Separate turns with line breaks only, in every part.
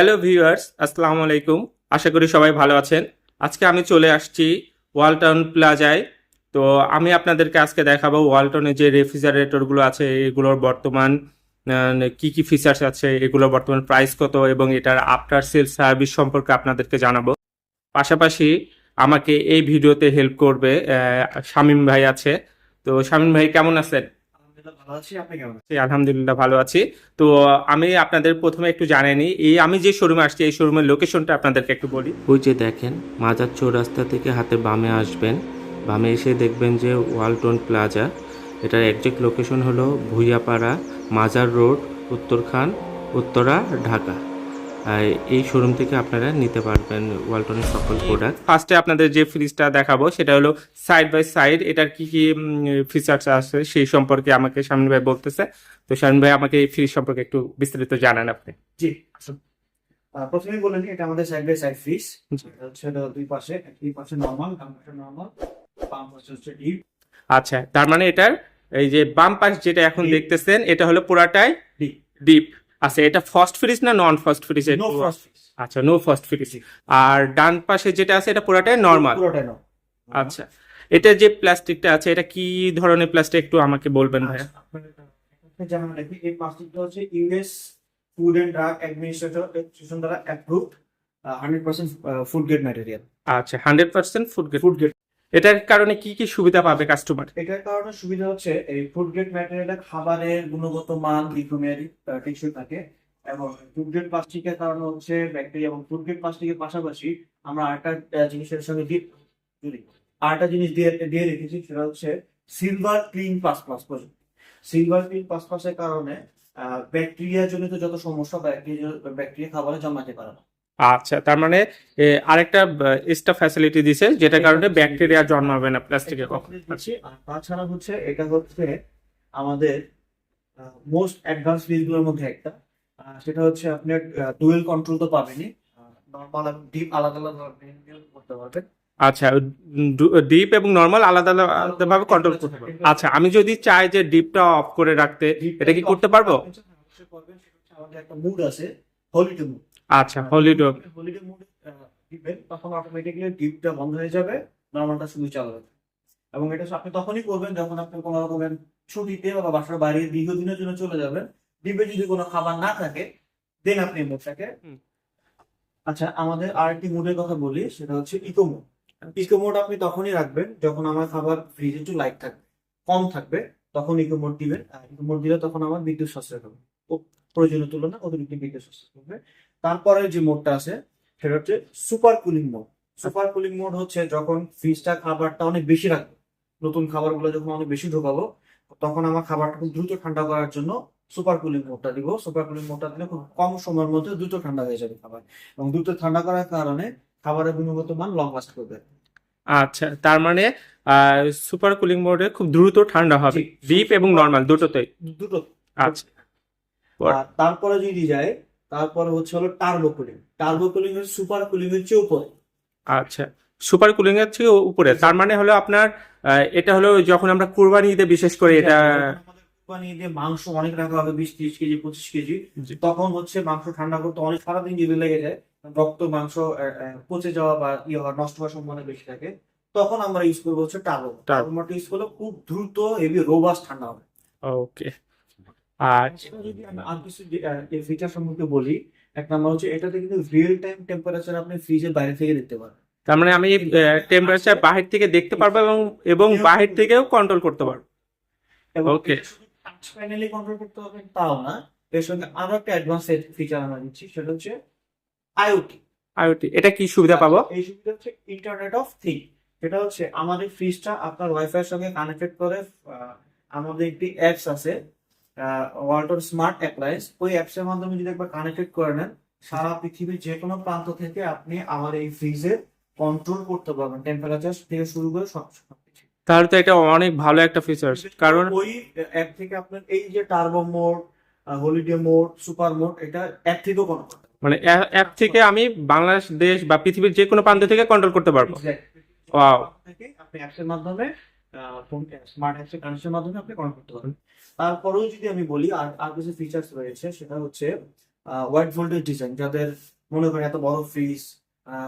Hello viewers, আসসালামু আলাইকুম। আশা করি সবাই ভালো আছেন। আজকে আমি চলে আসছি ওয়ালটন প্লাজায়। তো আমি আপনাদেরকে আজকে দেখাবো ওয়ালটনের যে রেফ্রিজারেটরগুলো আছে, এগুলোর বর্তমান কি কি ফিচার্স আছে এগুলোর বর্তমান প্রাইস কত এবং এটার আফটার সেল সার্ভিস সম্পর্কে আপনাদেরকে জানাব। পাশাপাশি আমাকে এই ভিডিওতে হেল্প করবে শামীম ভাই আছে। তো শামীম ভাই, কেমন আছেন?
আলহামদুলিল্লাহ ভালো আছি। আপনি কেমন আছেন?
জি, আলহামদুলিল্লাহ ভালো আছি। তো আমি আপনাদের প্রথমে একটু জানাইনি এই আমি যে শোরুমে আসছি এই শোরুমের লোকেশনটা আপনাদেরকে একটু বলি। ওই যে দেখেন মাজার চৌরাস্তা থেকে হাতে বামে আসবেন। বামে এসে দেখবেন যে ওয়ালটন প্লাজা। এটার একজ্যাক্ট লোকেশন হলো ভুইয়াপাড়া মাজার রোড উত্তরখান উত্তরা ঢাকা। এই শোরুম থেকে আপনারা নিতে পারবেন ওয়ালটনের সকল প্রোডাক্ট ফার্স্টে আপনাদের যে ফ্রিজটা দেখাবো সেটা হলো সাইড বাই সাইড এটার কি কি ফিচার্স আছে সেই সম্পর্কে আমাকে শামিন ভাই বলতেছে। তো শামিন ভাই আমাকে এই ফ্রিজ সম্পর্কে একটু বিস্তারিত জানান আপনি।
জি আসুন আহ, প্রথমেই বলেন এটা আমাদের সাইড বাই সাইড ফ্রিজ
জি।
এটা হচ্ছে এটা দুই পাশে দুই পাশে নর্মাল ডান পাশে নর্মাল বাম পাশে হচ্ছে ডিপ
আচ্ছা তার মানে এটার এই যে বাম পাশ যেটা এখন. দেখতেছেন এটা হলো পুরাটাই
ডিপ
ডিপ আচ্ছা এটা ফার্স্ট ফ্রিজ না non first fridge
no first fridge
আচ্ছা নো ফার্স্ট ফ্রিজ আর ডান পাশে যেটা আছে এটা পুরাটাই নর্মাল
পুরোটাই
আচ্ছা এটা যে প্লাস্টিকটা আছে এটা কি ধরনের প্লাস্টিক একটু আমাকে বলবেন ভাইয়া।
আপনি জানেন নাকি এই প্লাস্টিকটা হচ্ছে US Food and Drug Administration দ্বারা approved hundred percent food grade material
আচ্ছা hundred percent food grade
food grade
এটার কারণে কি কি সুবিধা পাবে কাস্টমার
এটার কারণে সুবিধা হচ্ছে, এই ফুড গ্রেড ম্যাটেরিয়ালটা খাবারের গুণগত মান দীর্ঘমেয়াদী টেকসই থাকে এবং ফুড গ্রেড প্লাস্টিকের কারণে হচ্ছে ব্যাকটেরিয়া এবং ফুড গ্রেড প্লাস্টিকের পাশাপাশি আমরা আরেকটা জিনিসের সঙ্গে দিয়ে আরেকটা জিনিস দিয়ে দিয়ে রেখেছি, সেটা হচ্ছে silver clean plus plus silver clean plus প্লাসের কারণে ব্যাকটেরিয়া জনিত যত সমস্যা ব্যাকটেরিয়া ব্যাকটেরিয়া খাবারে জমাতে পারে না।
আচ্ছা তার মানে আরেকটা এক্সট্রা ফ্যাসিলিটি দিছে যেটার কারণে ব্যাকটেরিয়া জন্মাবে না প্লাস্টিকে কখনো।
তাছাড়া হচ্ছে এটা হচ্ছে আমাদের মোস্ট অ্যাডভান্স ফ্রিজগুলোর মধ্যে একটা। সেটা হচ্ছে আপনি ডুয়েল কন্ট্রোল তো পাবেনই। নর্মাল এবং ডিপ আলাদা আলাদা করতে পারবেন
আচ্ছা ডিপ এবং নর্মাল আলাদা আলাদা ভাবে কন্ট্রোল করতে পারব আচ্ছা আমি যদি চাই যে ডিপটা অফ করে রাখতে এটা কি করতে পারব?
আমাদের একটা মুড আছে হলিডে মুড
আচ্ছা হলিডে
হলিডে মুড দিবেন তখন অটোমেটিক্যালি ডিপটা বন্ধ হয়ে যাবে নর্মালটা শুধু চালাবে এবং এটা আপনি তখনই করবেন যখন আপনি কোনো রকমের ছুটিতে বা বাসার বাইরে দীর্ঘদিনের জন্য চলে যাবেন। ডিপে যদি কোনো খাবার না থাকে দেন আপনি মুডটাকে। আচ্ছা আমাদের আরেকটি মুডের কথা বলি সেটা হচ্ছে ইকো মুড ইকো মোড আপনি তখনই রাখবেন যখন আমার খাবার ফ্রিজে একটু লাইট থাকবে কম থাকবে তখন ইকো মোড দিবেন। ইকো মোড দিলে তখন আমার বিদ্যুৎ সাশ্রয় হবে। প্রয়োজনীয় তুলনা অতিরিক্ত বিদ্যুৎ সাশ্রয় হবে। তারপরে যে মোডটা আছে সেটা হচ্ছে super cooling mode super cooling mode হচ্ছে যখন ফ্রিজটা খাবারটা অনেক বেশি রাখবে। নতুন খাবারগুলো যখন অনেক বেশি ঢোকাবো তখন আমার খাবারটা খুব দ্রুত ঠান্ডা করার জন্য সুপার কুলিং মোডটা দিব। সুপার কুলিং মোডটা দিলে খুব কম সময়ের মধ্যে দ্রুত ঠান্ডা হয়ে যাবে খাবার। এবং দ্রুত ঠান্ডা করার কারণে খাবারের গুণগত মান লং লাস্ট করবে।
আচ্ছা তার মানে সুপার কুলিং মোডে খুব দ্রুত ঠান্ডা হবে। ডিপ এবং নর্মাল দুটোতেই।
দুটো
আচ্ছা।
তারপরে যদি যায় তারপরে হচ্ছে হলো টার্বো কুলিং টার্বো কুলিং হচ্ছে সুপার কুলিং এর চেয়ে উপরে।
আচ্ছা সুপার কুলিং এর থেকে উপরে। তার মানে হলো আপনার এটা হলো যখন আমরা কুরবানি ঈদে বিশেষ করে এটা
কোরবানি ঈদে মাংস অনেক রাখা হবে বিশ ত্রিশ কেজি পঁচিশ কেজি তখন হচ্ছে মাংস ঠান্ডা করতে অনেক সারাদিন যদি লেগে যায়। রক্ত মাংস পচে যাওয়া বা ইয়ে হওয়া নষ্ট হওয়ার সম্ভাবনা বেশি থাকে। তখন আমরা ইউজ করব হচ্ছে turbo
Turbo।
Turbo motor use করলে খুব দ্রুত হেভি রোবাস্ট ঠান্ডা হবে।
ওকে আর
এটা যদি আমি আর কিছু ফিচার সম্পর্কে বলি এক নাম্বার হচ্ছে এটাতে কিন্তু রিয়েল টাইম টেম্পারেচার আপনি ফ্রিজের বাইরে থেকে দেখতে
তার মানে আমি টেম্পারেচার বাহির থেকে দেখতে পারব এবং এবং বাহির থেকেও কন্ট্রোল করতে পারব।
প্যানেলে কন্ট্রোল করতে হবে তাও না। এর সঙ্গে আরও একটা অ্যাডভান্স ফিচার আমরা দিচ্ছি সেটা হচ্ছে আইওটি
আইওটি এটা কি সুবিধা পাবো?
এই সুবিধা হচ্ছে ইন্টারনেট অফ থিং এটা হচ্ছে আমাদের ফ্রিজটা আপনার ওয়াইফাই এর সঙ্গে কানেক্টেড করে আমাদের একটি অ্যাপস আছে ওয়ালটন স্মার্ট অ্যাপ্লায়েন্স ওই অ্যাপস এর মাধ্যমে যদি একবার কানেক্টেড করে নেন সারা পৃথিবীর যে কোনো প্রান্ত থেকে আপনি আমার এই ফ্রিজে কন্ট্রোল করতে পারবেন। টেম্পারেচার থেকে শুরু করে সব
তাহলে তো এটা অনেক ভালো একটা ফিচার্স কারণ
ওই অ্যাপ থেকে আপনার এই যে turbo mode holiday mode super mode এটা অ্যাপ থেকেও কন্ট্রোল
মানে অ্যাপ থেকে আমি বাংলাদেশ দেশ বা পৃথিবীর যে কোনো প্রান্ত থেকে কন্ট্রোল করতে পারব.
থেকে আপনি অ্যাপসের মাধ্যমে ফোন স্মার্ট অ্যাপসের কানেকশনের মাধ্যমে আপনি কন্ট্রোল করতে পারবেন। তারপরেও যদি আমি বলি আর আর কিছু ফিচার্স রয়েছে সেটা হচ্ছে ওয়াইড ভোল্টেজ ডিজাইন যাদের মনে করেন এত বড় ফ্রিজ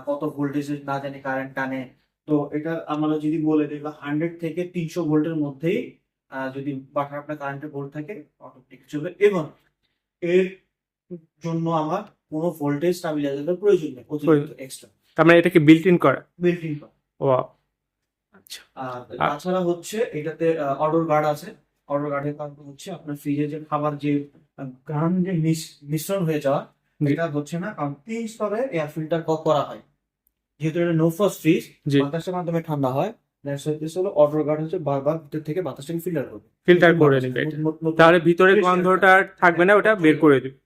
কত ভোল্টেজ না জানি কারেন্ট টানে। তো এটা আমরা যদি বলে দিই হান্ড্রেড থেকে তিনশো ভোল্টের মধ্যেই যদি বাসার আপনার কারেন্টের ভোল্ট থাকে অটোমেটিক চলবে। এবং এর জন্য আমার কোনো ভোল্টেজ স্টাবিলাইজারের প্রয়োজন নেই অতিরিক্ত এক্সট্রা
তার মানে এটাকে বিল্ট ইন করা?
বিল্ট ইন
ও আচ্ছা
আর তাছাড়া হচ্ছে এটাতে অর্ডার গার্ড আছে। অর্ডার গার্ডের কারণ হচ্ছে আপনার ফ্রিজে যে খাবার যে গান যে মিশ্রণ হয়ে যাওয়া। এটা হচ্ছে না কারণ তিন স্তরে এয়ার ফিল্টার করা হয়। যেহেতু এটা নো ফ্রস্ট ফ্রিজ বাতাসের মাধ্যমে ঠান্ডা হয় হলো অর্ডার গার্ড হচ্ছে বারবার ভিতর থেকে বাতাসটাকে ফিল্টার করবে।
ফিল্টার করে নেবে তাহলে ভিতরে গন্ধটা থাকবে না ওটা বের করে দিবে।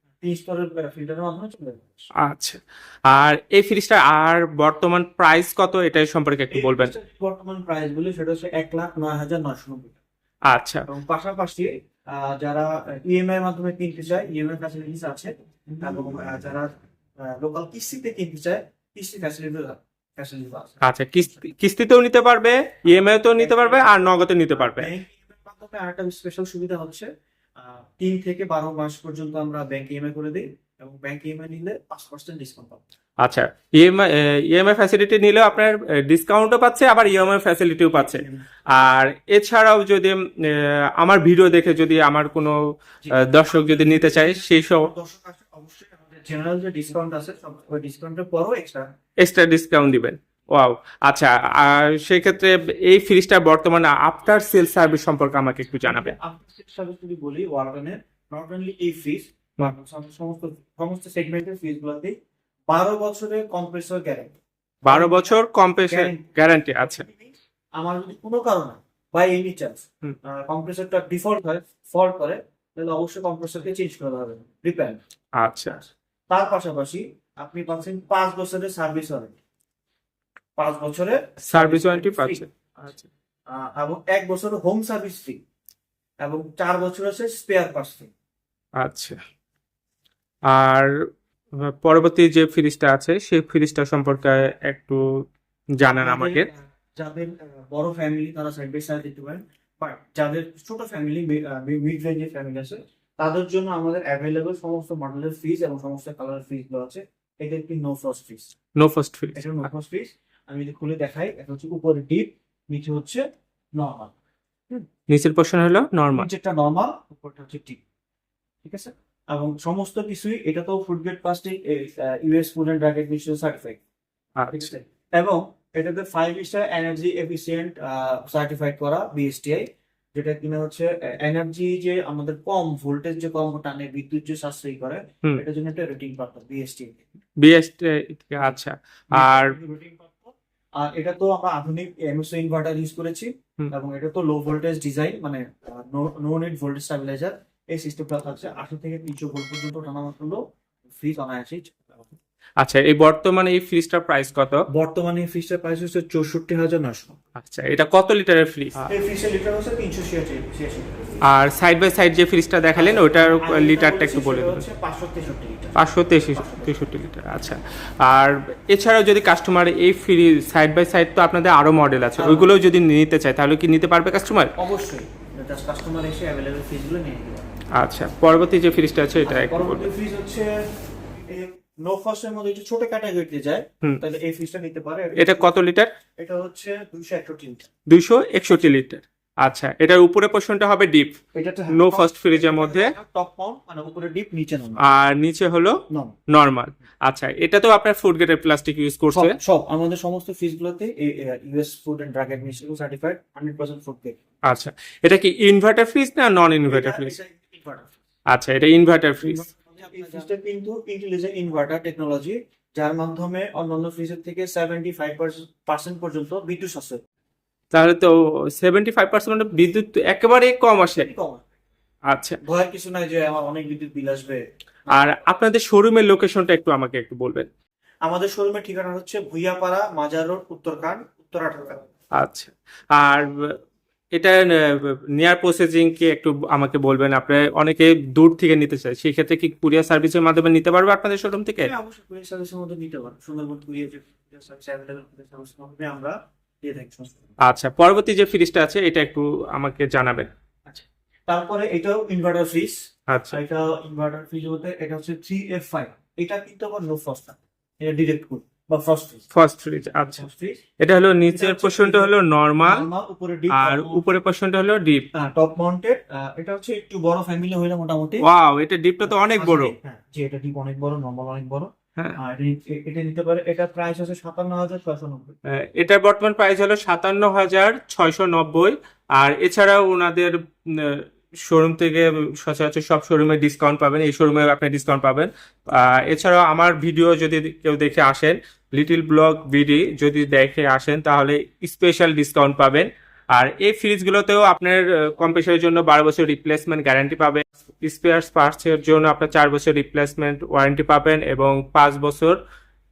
আচ্ছা। আর এই ফ্রিজটা আর বর্তমান প্রাইস কত? এটা সম্পর্কে একটু বলবেন।
বর্তমান প্রাইস বলি সেটা হচ্ছে এক লাখ নয় হাজার নয়শো নব্বই
আচ্ছা।
এবং পাশাপাশি যারা ইএমআই মাধ্যমে কিনতে চায় ইএমআই ফ্যাসিলিটিস আছে এবং যারা লোকাল কিস্তিতে কিনতে চায় কিস্তি ফ্যাসিলিটি
আচ্ছা কিস্তি কিস্তিতেও নিতে পারবে ইএমআই তেও নিতে পারবে আর নগদে নিতে পারবে।
আরেকটা স্পেশাল সুবিধা হচ্ছে তিন থেকে বারো মাস পর্যন্ত আমরা ব্যাংক ইএমআই করে দিই এবং ব্যাংক ইএমআই নিলে পাঁচ পার্সেন্ট ডিসকাউন্ট পাবো।
আচ্ছা ইএমআই ইএমআই ফ্যাসিলিটি নিলেও আপনার ডিসকাউন্টও পাচ্ছে আবার ইএমআই ফ্যাসিলিটিও পাচ্ছে। আর এছাড়াও যদি আমার ভিডিও দেখে যদি আমার কোনো দর্শক যদি নিতে চায় সেই সব
দর্শক অবশ্যই আমাদের জেনারেল যে ডিসকাউন্ট আছে সব ডিসকাউন্টের পরও এক্সট্রা
এক্সট্রা ডিসকাউন্ট দিবেন। ওয়াও আচ্ছা আর সেক্ষেত্রে এই ফ্রিজটা বর্তমানে আফটার সেল সার্ভিস সম্পর্কে আমাকে একটু
জানাবে সার্ভিস যদি বলি ওয়ালটনের নট অনলি এই ফ্রিজ সমস্ত সমস্ত সেগমেন্টের ফ্রিজ গুলোতে বারো বছরের কম্প্রেসর গ্যারান্টি
বারো বছর কম্প্রেসার। গ্যারান্টি আছে
আমার যদি কোনো কারণে বাই এনি চান্স। কম্প্রেসরটা ডিফল্ট হয় ফল্ট করে তাহলে অবশ্যই কম্প্রেসরকে চেঞ্জ করতে হবে রিপেয়ার
আচ্ছা।
তার পাশাপাশি আপনি পাচ্ছেন পাঁচ বছরের সার্ভিস ওয়ারেন্টি পাঁচ বছরের
সার্ভিস ওয়ারেন্টি পাচ্ছে। আচ্ছা।
এবং এক বছরের হোম সার্ভিস ফ্রি এবং চার বছর আছে স্পেয়ার পার্টস ফ্রি
আচ্ছা। আর পরবর্তী যে ফ্রিজটা আছে সেই ফ্রিজটা সম্পর্কে একটু জানান আমাকে।
যাদের বড় ফ্যামিলি তারা সাইড বাই সাইড দিতে পারেন। বাট যাদের ছোট ফ্যামিলি মিড রেঞ্জের ফ্যামিলি আছে তাদের জন্য আমাদের অ্যাভেলেবল সমস্ত মডেলের ফ্রিজ এবং সমস্ত কালার ফ্রিজগুলো আছে। এটা একটি no frost fridge
no first fridge
এটা নো ফ্রস্ট ফ্রিজ আমি যদি খুলে দেখাই এটা হচ্ছে উপরে ডিপ নিচে হচ্ছে নর্মাল
নিচের পোর্শন হলো নর্মাল
নিচেরটা নর্মাল উপরটা হচ্ছে ডিপ ঠিক আছে? এবং সমস্ত কিছুই এটা তো food grade plastic US Food and Drug Administration certified ঠিক আছে? এবং এটাতে five star energy efficient certified করা বিএসটিআই যেটা কিনা হচ্ছে এনার্জি যে আমাদের কম ভোল্টেজ যে কম টানে বিদ্যুৎ যে সাশ্রয়ী করে। এটার জন্য একটা রেটিং প্রাপ্ত বিএসটিআই
বিএস আচ্ছা। আর
রেটিং প্রাপ্ত আর এটা তো আমরা আধুনিক এমএসও ইনভার্টার ইউজ করেছি এবং এটা তো লো ভোল্টেজ ডিজাইন মানে নো নিড ভোল্টেজ স্টাবিলাইজার এই সিস্টেমটা থাকছে আশি থেকে তিনশো ভোল্ট পর্যন্ত টানা মাত্র। ফ্রিজ অনায়াসেই
আচ্ছা এই বর্তমানে এই ফ্রিজটার প্রাইস কত?
বর্তমানে এই ফ্রিজটার প্রাইস হচ্ছে চৌষট্টি হাজার নশো
আচ্ছা এটা কত লিটারের ফ্রিজ
এই ফ্রিজের লিটার হচ্ছে তিনশো ছিয়াশি ছিয়াশি
আর সাইড বাই সাইড যে ফ্রিজটা দেখালেন ওটার
আর
লিটারটা একটু বলে দেবেন।
পাঁচশো তেষট্টি লিটার
আচ্ছা। আর এছাড়াও যদি কাস্টমার এই ফ্রি সাইড বাই সাইড তো আপনাদের আরও মডেল আছে ওইগুলোও যদি নিতে চায় তাহলে কি নিতে পারবে কাস্টমার
অবশ্যই। কাস্টমার এসে অ্যাভেলেবল ফ্রিজগুলো নিয়ে
আচ্ছা পরবর্তী যে ফ্রিজটা আছে এটা একটু
পরবর্তী ফ্রিজ হচ্ছে নো ফার্স্টের মধ্যে একটু ছোট ক্যাটাগরিতে যায় তাহলে এই ফ্রিজটা নিতে পারে।
এটা কত লিটার
এটা হচ্ছে লিটার
দুইশো একষট্টি লিটার আচ্ছা এটার উপরে পোর্শনটা হবে ডিপ first fridge এর মধ্যে?
টপ মাউন্ট মানে উপরে ডিপ নিচে নাম
আর নিচে হলো নর্মাল আচ্ছা এটা তো আপনার ফুড গ্রেডের প্লাস্টিক ইউজ করছে।
সব আমাদের সমস্ত ফ্রিজগুলোতে US Food and Drug Administration certified hundred percent food grade
আচ্ছা এটা কি ইনভার্টার ফ্রিজ না নন ইনভার্টার ফ্রিজ আচ্ছা এটা ইনভার্টার ফ্রিজ
ফ্রিজটা কিন্তু ইন্টেলিজেন্ট ইনভার্টার টেকনোলজি যার মাধ্যমে অন্যান্য ফ্রিজের থেকে সেভেন্টি ফাইভ পার্সেন্ট পর্যন্ত বিদ্যুৎ সাশ্রয়
তাহলে তো সেভেন্টি ফাইভ পার্সেন্ট বিদ্যুৎ একেবারে কম আসে। আচ্ছা।
ভয়ের কিছু নাই যে আমার অনেক বিদ্যুৎ বিল আসবে।
আর আপনাদের শোরুমের লোকেশনটা একটু আমাকে একটু বলবেন।
আমাদের শোরুমের ঠিকানা হচ্ছে ভুইয়াপাড়া মাজার রোড উত্তরকান উত্তর
আচ্ছা। আর এটা নিয়ার প্রসেসিং কি একটু আমাকে বলবেন। আপনি অনেকে দূর থেকে নিতে চায় সেই ক্ষেত্রে কি কুরিয়ার সার্ভিসের মাধ্যমে নিতে পারবে আপনাদের শোরুম থেকে?
হ্যাঁ, অবশ্যই কুরিয়ার সার্ভিসের মধ্যে নিতে পারেন সুন্দরবন কুরিয়ার সার্ভিস অ্যাভেলেবল আমরা
আচ্ছা পরবর্তী যে ফ্রিজটা আছে এটা একটু আমাকে জানাবেন।
তারপরে এটাও ইনভার্টার ফ্রিজ
আচ্ছা।
এটা ইনভার্টার ফ্রিজ বলতে এটা হচ্ছে থ্রি এফ ফাইভ এটা কিন্তু আবার নো ফ্রস্ট না এটা ডিরেক্ট কুল বা ফ্রস্ট ফ্রিজ
ফার্স্ট ফ্রিজ আচ্ছা। এটা হলো নিচের পোর্শনটা হলো নর্মাল
উপরে ডিপ
আর উপরের পোর্শনটা হলো ডিপ
টপ মাউন্টেড এটা হচ্ছে একটু বড় ফ্যামিলি হইলে মোটামুটি।
ওয়াও এটা ডিপটা তো অনেক বড়।
হ্যাঁ জি এটা ডিপ অনেক বড় নরমাল অনেক বড়।
হ্যাঁ
আর এটা নিতে পারে এটা প্রাইস আছে সাতান্ন হাজার ছয়শো নব্বই
এটার বর্তমান প্রাইস হলো সাতান্ন হাজার ছয়শো নব্বই আর এছাড়াও ওনাদের শোরুম থেকে সচরাচর সব শোরুমে ডিসকাউন্ট পাবেন এই শোরুমে আপনি ডিসকাউন্ট পাবেন। এছাড়াও আমার ভিডিও যদি কেউ দেখে আসেন লিটিল ব্লগ বিডি যদি দেখে আসেন তাহলে স্পেশাল ডিসকাউন্ট পাবেন। আর এই ফ্রিজগুলোতেও আপনার কম্প্রেসারের জন্য বারো বছর রিপ্লেসমেন্ট গ্যারান্টি পাবেন। স্পেয়ার্স পার্টসের জন্য আপনার চার বছর রিপ্লেসমেন্ট ওয়ারেন্টি পাবেন এবং পাঁচ বছর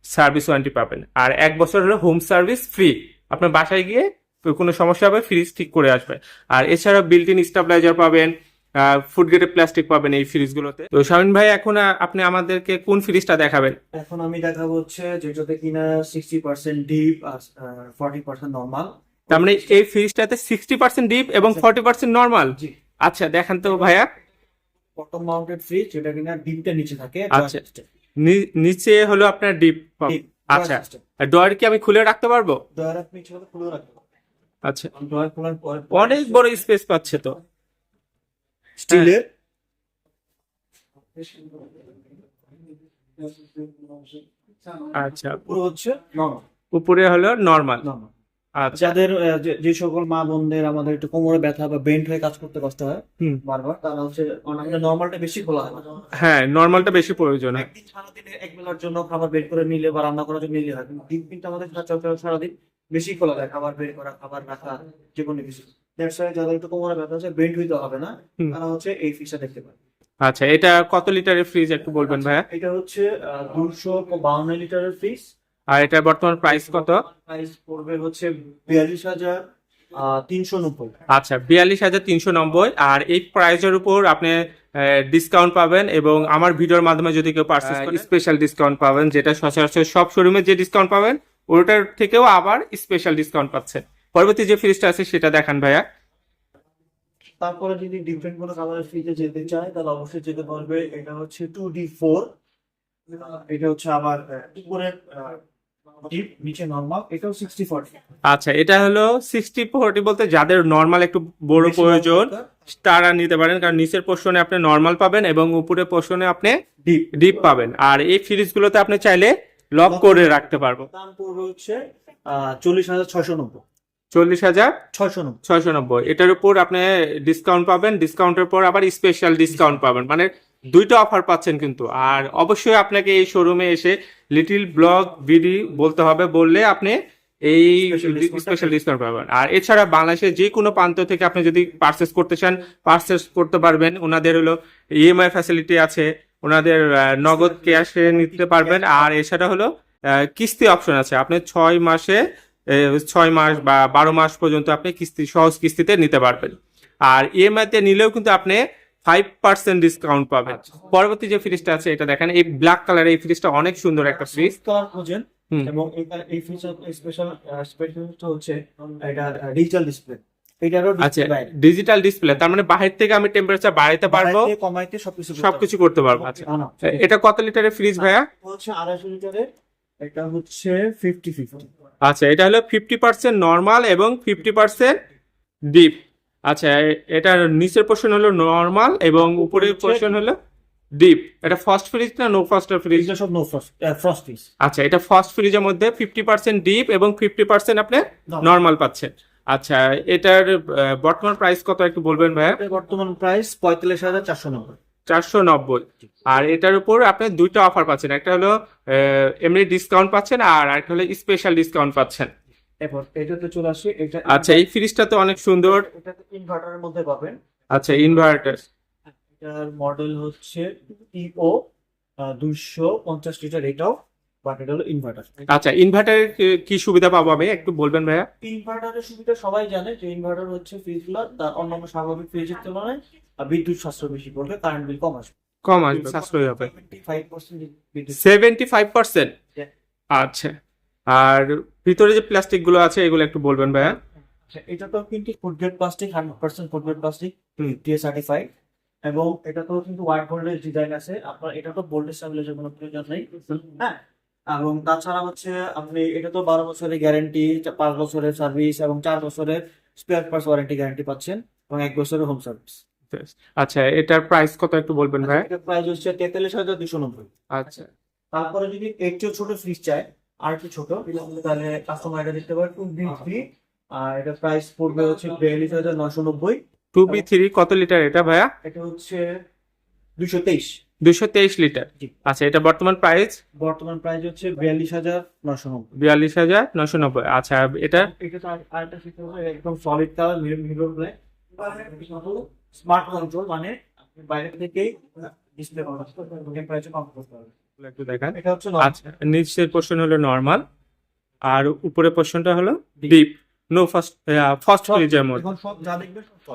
সার্ভিস ওয়ারেন্টি পাবেন। আর এক বছর হলো হোম সার্ভিস ফ্রি আপনার বাসায় গিয়ে কোনো সমস্যা হবে ফ্রিজ ঠিক করে আসবে। আর এছাড়া বিল্ট ইন স্টাবলাইজার পাবেন ফুড গ্রেডের প্লাস্টিক পাবেন এই ফ্রিজগুলোতে তো শামিন ভাই এখন আপনি আমাদেরকে কোন ফ্রিজটা দেখাবেন?
এখন আমি দেখাবো হচ্ছে যেটাতে কিনা সিক্সটি পার্সেন্ট ডিপ আর ফর্টি পার্সেন্ট নর্মাল
তার মানে এই ফ্রিজটাতে সিক্সটি পার্সেন্ট ডিপ এবং ফর্টি পার্সেন্ট নর্মাল
জি।
আচ্ছা দেখান তো ভাইয়া।
বটম মাউন্টেড ফ্রিজ যেটা কিনা ডিপটা নিচে থাকে
আচ্ছা। নিচে হলো আপনার ডিপ আচ্ছা। আর ডয়ার কি আমি খুলে রাখতে পারব?
ডয়ার আপনি ইচ্ছে করলে খুলে রাখতে
আচ্ছা।
ডয়ার খোলার পরে
অনেক বড় স্পেস পাচ্ছে তো।
স্টিলের?
আচ্ছা।
পুরো হচ্ছে
উপরে হলো নর্মাল
নর্মাল যাদের যে- সকল মা বোনদের আমাদের একটু কোমরে ব্যথা বা বেন্ট হয়ে কাজ করতে কষ্ট হয় বারবার তারা হচ্ছে আমাদের নর্মালটা বেশি খোলা হয়
হ্যাঁ নর্মালটা বেশি প্রয়োজন হয়।
একদিন সারাদিনে এক বেলার জন্য খাবার বের করে নিলে বা রান্না করার জন্য নিলে হয় কিন্তু দিন কিন্তু আমাদের সারাদিন বেশি খোলা যায় খাবার বের করা খাবার রাখা যে কোনো কিছু। দ্যাটস ওয়াই যাদের একটু কোমরে ব্যথা আছে বেন্ট হইতে হবে না। তারা হচ্ছে এই ফিসটা দেখতে পারে
আচ্ছা এটা কত লিটারের ফ্রিজ একটু বলবেন ভাইয়া?
এটা হচ্ছে দুশো বাউন্ন লিটারের ফিস
আর এটার বর্তমান প্রাইস কত?
প্রাইস পড়বে হচ্ছে বিয়াল্লিশ হাজার তিনশো নব্বই।
আচ্ছা বিয়াল্লিশ হাজার তিনশো নব্বই। আর এই প্রাইসের উপর আপনি ডিসকাউন্ট পাবেন এবং আমার ভিডিওর মাধ্যমে যদি কেউ করেন স্পেশাল ডিসকাউন্ট পাবেন যেটা সচরাচর সব শোরুমে যে ডিসকাউন্ট পাবেন ওটার থেকেও আবার স্পেশাল ডিসকাউন্ট পাচ্ছেন। পরবর্তী যে ফ্রিজটা আছে সেটা দেখান ভাইয়া।
তারপরে যদি ডিফারেন্ট কোনো কালারের ফ্রিজে যেতে চায় তাহলে অবশ্যই যেতে পারবে। এটা হচ্ছে টু ডি ফোর এটা হচ্ছে আবার উপরে ডিপ নিচে নর্মাল এটাও সিক্সটি ফোর্টি
আচ্ছা এটা হলো সিক্সটি ফোরটি বলতে যাদের নর্মাল একটু বড় প্রয়োজন তারা নিতে পারেন কারণ নিচের পোর্শনে আপনি নর্মাল পাবেন এবং উপরের পোর্শনে আপনি
ডিপ
ডিপ পাবেন। আর এই ফ্রিজগুলোতে আপনি চাইলে লক করে রাখতে পারব।
দাম পড়বে হচ্ছে চল্লিশ হাজার ছয়শো নব্বই।
চল্লিশ হাজার
ছয়শো নব্বই।
এটার উপর আপনি ডিসকাউন্ট পাবেন ডিসকাউন্টের পর আবার স্পেশাল ডিসকাউন্ট পাবেন। মানে দুইটা অফার পাচ্ছেন কিন্তু। আর অবশ্যই আপনাকে এই শোরুমে এসে লিটিল ব্লগ বিডি বলতে হবে বললে আপনি এই স্পেশাল ডিসকাউন্ট পাবেন। আর এছাড়া বাংলাদেশের যে কোনো প্রান্ত থেকে আপনি যদি পারচেস করতে চান পারচেস করতে পারবেন। ওনাদের হলো ইএমআই ফ্যাসিলিটি আছে ওনাদের নগদ ক্যাশে নিতে পারবেন। আর এছাড়া হলো কিস্তি অপশন আছে। আপনি ছয় মাসে ছয় মাস বা বারো মাস পর্যন্ত আপনি কিস্তি সহজ কিস্তিতে নিতে পারবেন। আর ইএমআই তে নিলেও কিন্তু আপনি ফাইভ পার্সেন্ট ডিসকাউন্ট পাবেন। পরবর্তী যে ফ্রিজটা আছে এটা দেখেন এই ব্ল্যাক কালার এই ফ্রিজটা অনেক সুন্দর একটা ফ্রিজ
খোঁজেন এবং এই ফিচার স্পেশাল স্পেশালটা হচ্ছে এটা ডিজিটাল ডিসপ্লে
আচ্ছা ডিজিটাল ডিসপ্লে তার মানে বাহির থেকে আমি টেম্পারেচার বাড়াইতে পারব
কমাইতে সবকিছু করতে
সবকিছু করতে পারব। আচ্ছা। এটা কত লিটারের ফ্রিজ ভাইয়া?
হচ্ছে আড়াইশো লিটারের এটা হচ্ছে ফিফটি ফিফটি
আচ্ছা এটা হলো ফিফটি পার্সেন্ট নর্মাল এবং ফিফটি পার্সেন্ট ডিপ আচ্ছা এটার নিচের পোর্শন হলো নর্মাল এবং উপরের পোর্শন হলো ডিপ এটা ফার্স্ট ফ্রিজ না নো ফার্স্টার ফ্রিজ
এগুলো সব নো ফ্রস্ট ফ্রস্ট পিস
আচ্ছা এটা ফার্স্ট ফ্রিজের মধ্যে ফিফটি পার্সেন্ট ডিপ এবং ফিফটি পার্সেন্ট আপনি নর্মাল পাচ্ছেন। আচ্ছা এটার বর্তমান প্রাইস কত একটু বলবেন ভাইয়া?
বর্তমান প্রাইস পঁয়তাল্লিশ হাজার চারশো নব্বই।
চারশো নব্বই। আর এটার উপর আপনি দুইটা অফার পাচ্ছেন একটা হলো এমনি ডিসকাউন্ট পাচ্ছেন আর একটা হলো স্পেশাল ডিসকাউন্ট পাচ্ছেন।
এরপর এটাতে চলে আসি এটা
আচ্ছা এই ফ্রিজটা তো অনেক সুন্দর।
এটাতে ইনভার্টারের মধ্যে পাবেন।
আচ্ছা ইনভার্টার
এটার মডেল হচ্ছে ইও দুইশো পঞ্চাশ লিটার এটাও বাট এটা হলো ইনভার্টার
আচ্ছা ইনভার্টারের কি সুবিধা পাবো আমি? একটু বলবেন ভাইয়া।
ইনভার্টারের সুবিধা সবাই জানে যে ইনভার্টার হচ্ছে ফ্রিজগুলো তার অন্যান্য স্বাভাবিক ফ্রিজের তুলনায় বিদ্যুৎ সাশ্রয় বেশি করবে কারেন্ট বিল কম আসবে।
কম আসবে সাশ্রয়ী হবে। সেভেন্টি ফাইভ পার্সেন্ট আচ্ছা। আর ভিতরে যে প্লাস্টিকগুলো আছে এগুলো একটু বলবেন ভাইয়া?
আচ্ছা, এটা তো কিন্তু food grade plastic hundred percent food grade plastic. TA certified এবং এটা তো কিন্তু হোয়াইট বোর্ডের ডিজাইন আছে। আপনার এটা তো বোল্ডের স্টাবিলাইজার কোনো প্রয়োজন নেই। হ্যাঁ এবং তাছাড়া হচ্ছে আপনি এটা তো বারো বছরের গ্যারান্টি পাঁচ বছরের সার্ভিস এবং চার বছরের স্পেয়ার পার্টস ওয়ারেন্টি গ্যারান্টি পাচ্ছেন এবং এক বছরের হোম সার্ভিস
আচ্ছা এটার প্রাইস কত একটু বলবেন ভাই
এটা প্রাইস হচ্ছে তেতাল্লিশ হাজার দুশো নব্বই।
আচ্ছা।
তারপরে যদি একটু ছোট ফ্রিজ চায় আর একটু ছোট তাহলে কাস্টমার এটা দিতে পারে টু বি থ্রি আর এটা প্রাইস পড়বে হচ্ছে বিয়াল্লিশ হাজার নশো নব্বই।
টু বি থ্রি কত লিটার এটা ভাইয়া?
এটা হচ্ছে দুশো তেইশ।
দুশো তেইশ লিটার আচ্ছা এটা বর্তমান প্রাইস
বর্তমান প্রাইস হচ্ছে বিয়াল্লিশ হাজার নশো নব্বই।
বিয়াল্লিশ হাজার নশো নব্বই। আচ্ছা এটা?
এটা তো আরেকটা ফিচার একদম solid colour mirror black smart control মানে আপনি বাইরে থেকেই ডিসপ্লে টেম্পারেচার কন্ট্রোল করতে পারবেন
একটু দেখান।
এটা হচ্ছে
আচ্ছা নিচের পোর্শন হলো নর্মাল আর উপরের পোর্শনটা হলো ডিপ নো ফার্স্ট ফার্স্ট ফ্রিজের মধ্যে।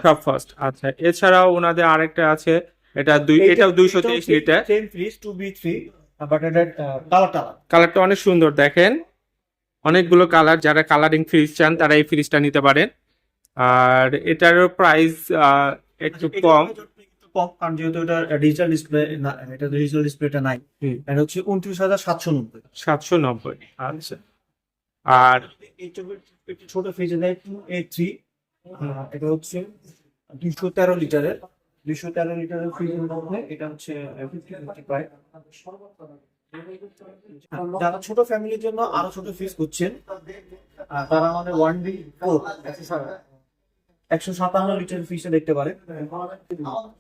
সব
ফার্স্ট আচ্ছা। এছাড়াও ওনাদের আরেকটা আছে এটা দুই এটাও দুইশো তেইশ litre
same fridge two B three but এটা কালার
কালারটা অনেক সুন্দর দেখেন। অনেকগুলো কালার যারা কালারিং ফ্রিজ চান তারা এই ফ্রিজটা নিতে পারেন। আর এটারও প্রাইস একটু কম।
কম কারণ যেহেতু এটা ডিজিটাল ডিসপ্লে না এটা ডিজিটাল ডিসপ্লেটা নাই। এটা হচ্ছে উনত্রিশ হাজার সাতশো নব্বই।
সাতশো নব্বই। আচ্ছা। আর
একটু ছোট ফ্রিজে দেয় টু এ থ্রি এটা হচ্ছে দুশো তেরো লিটারের। দুশো তেরো লিটারের ফ্রিজের মধ্যে এটা হচ্ছে প্রায় যারা ছোট ফ্যামিলির জন্য আরও ছোট ফ্রিজ করছেন তারা আমাদের ওয়ান ডি ফোর একশো সাতান্ন লিটার ফ্রিজটা দেখতে পারে।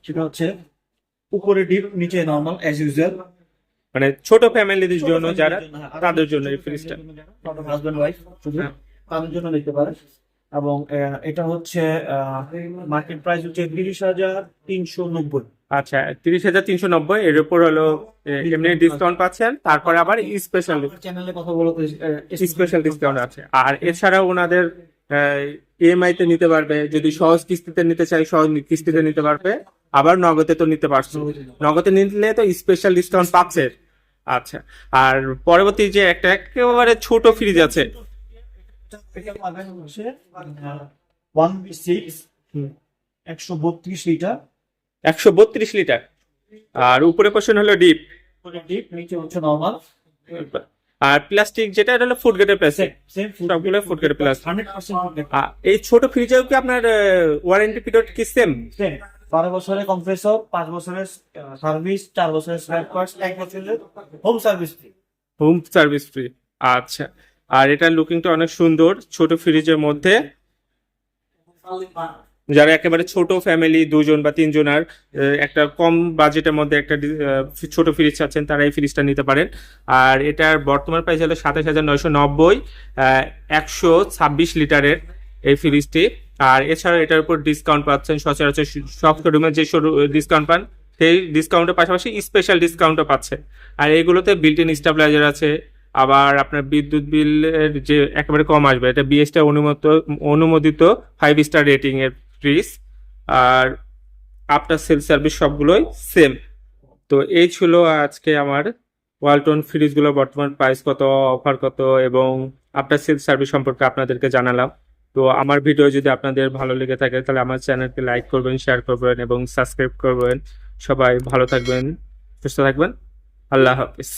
সেটা হচ্ছে উপরে ডিপ নিচে নর্মাল অ্যাজ ইউজুয়াল
মানে ছোট ফ্যামিলিদের জন্য যারা তাদের জন্য এই ফ্রিজটা
হাজব্যান্ড ওয়াইফ
হ্যাঁ।
তাদের জন্য নিতে পারে। এবং এটা হচ্ছে মার্কেট প্রাইস হচ্ছে তিরিশ হাজার তিনশো নব্বই।
আচ্ছা তিরিশ হাজার তিনশো নব্বই এর উপর হলো এমনি ডিসকাউন্ট পাচ্ছেন তারপরে আবার স্পেশাল
চ্যানেলে কথা বলতে
স্পেশাল ডিসকাউন্ট আছে। আর এছাড়াও ওনাদের ইএমআই তে নিতে পারবে যদি সহজ কিস্তিতে নিতে চাই সহজ কিস্তিতে নিতে পারবে। আবার নগদে তো নিতে পারছ। নগদে নিলে তো স্পেশাল ডিসকাউন্ট পাচ্ছে। আচ্ছা আর পরবর্তী যে একটা একেবারে ছোট ফ্রিজ আছে।
ওয়ান সিক্স একশো বত্রিশ লিটার
একশো বত্রিশ লিটার আর উপরে পোর্শন হলো ডিপ
ডিপ নিচে হচ্ছে নর্মাল
আর প্লাস্টিক যেটা এটা হলো ফুড গ্রেডের প্লাস্টিক
সেম
সবগুলো ফুড গ্রেড প্লাস্টিক এই ছোট ফ্রিজেও কি আপনার ওয়ারেন্টি পিরিয়ড কি সেম
বারো বছরের কম্প্রেসর পাঁচ বছরের সার্ভিস চার বছরের স্পেয়ার পার্টস এক বছরের home service free
home service free আচ্ছা। আর এটার লুকিংটা অনেক সুন্দর ছোট ফ্রিজের মধ্যে। যারা একেবারে ছোট ফ্যামিলি দুজন বা তিনজনার একটা কম বাজেটের মধ্যে একটা ছোট ফ্রিজ চাচ্ছেন, তারা এই ফ্রিজটা নিতে পারেন। আর এটার বর্তমান প্রাইস হলো সাতাশ হাজার নয়শো নব্বই একশো ছাব্বিশ লিটারের এই ফ্রিজটি আর এছাড়া এটার উপর ডিসকাউন্ট পাচ্ছেন সচরাচর সব শোরুমে যে ডিসকাউন্ট পান, সেই ডিসকাউন্টের পাশাপাশি স্পেশাল ডিসকাউন্টও পাচ্ছে। আর এগুলোতে বিল্ট ইন স্টাবলাইজার আছে, আবার আপনার বিদ্যুৎ বিলের যে একেবারে কম আসবে, এটা বিএসটা অনুমত, অনুমোদিত ফাইভ স্টার রেটিং এর ফ্রিজ আর আফটার সেল সার্ভিস সবগুলোই সেম তো এই ছিল আজকে আমার ওয়ালটন ফ্রিজগুলো বর্তমান প্রাইস কত অফার কত এবং আফটার সেল সার্ভিস সম্পর্কে আপনাদেরকে জানালাম। তো আমার ভিডিও যদি আপনাদের ভালো লেগে থাকে তাহলে আমার চ্যানেলকে লাইক করবেন শেয়ার করবেন এবং সাবস্ক্রাইব করবেন। সবাই ভালো থাকবেন, সুস্থ থাকবেন। আল্লাহ হাফিজ।